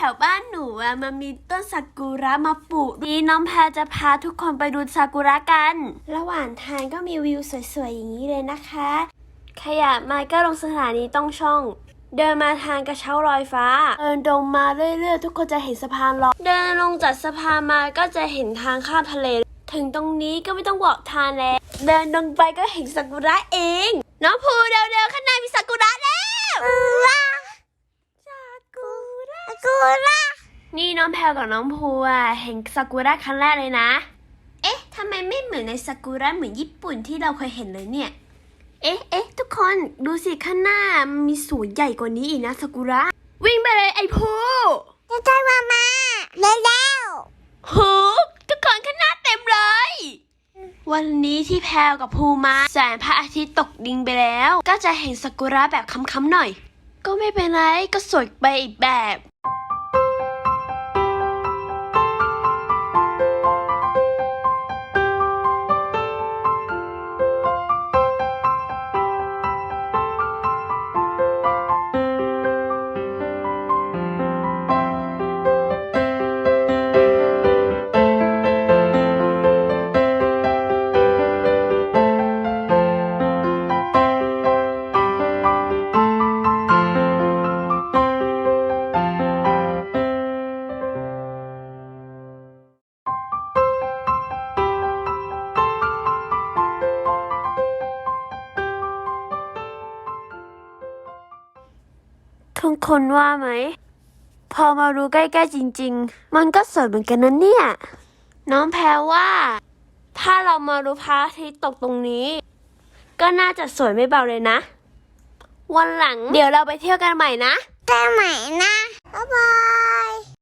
ถวบ้านหนูอะมันมีต้นซากุระมาปลูกนี้น้องแพรจะพาทุกคนไปดูซากุระกัน ระหว่างทางก็มีวิวสวยๆอย่างนี้เลยนะคะ ขยะมาก็ลงสถานีต้องช่อง เดินมาทางกระเช้าลอยฟ้า เดินตรงมาเรื่อยๆ ทุกคนจะเห็นสะพานลอย เดินลงจากสะพานมาก็จะเห็นทางข้ามทะเล ถึงตรงนี้ก็ไม่ต้องบอกทางแล้ว เดินลงไปก็เห็นซากุระเอง น้องภูเร็วๆข้างในมีซากุระแล้วซากุระซา กุระนี่น้องแพลวกับน้องภูอะเห็นซากุระครั้งแรกเลยนะ เอ๊ะทำไมไม่เหมือนในซากุระเหมือนญี่ปุ่นที่เราเคยเห็นเลยเนี่ย เอ๊ะเอ๊ะทุกคนดูสิข้างหน้ามันมีสวนใหญ่กว่านี้อีกนะซากุระ วิ่งไปเลยไอ้ภูจะได้มามาเร็วเร็วโหทุกคนข้างหน้าเต็มเลย วันนี้ที่แพลวกับภูมาแสงพระอาทิตย์ตกดินไปแล้ว ก็จะเห็นซากุระแบบค้ำๆหน่อย ก็ไม่เป็นไรก็สวยไปอีกแบบ ทุกคนว่าไหม พอมารู้ใกล้ๆจริง ๆ มันก็สวยเหมือนกันนะเนี่ย น้องแพรว่า ถ้าเรามารู้พระอาทิตย์ตกตรงนี้ ก็น่าจะสวยไม่เบาเลยนะ วันหลัง เดี๋ยวเราไปเที่ยวกันใหม่นะเจอใหม่นะ บ๊ายบาย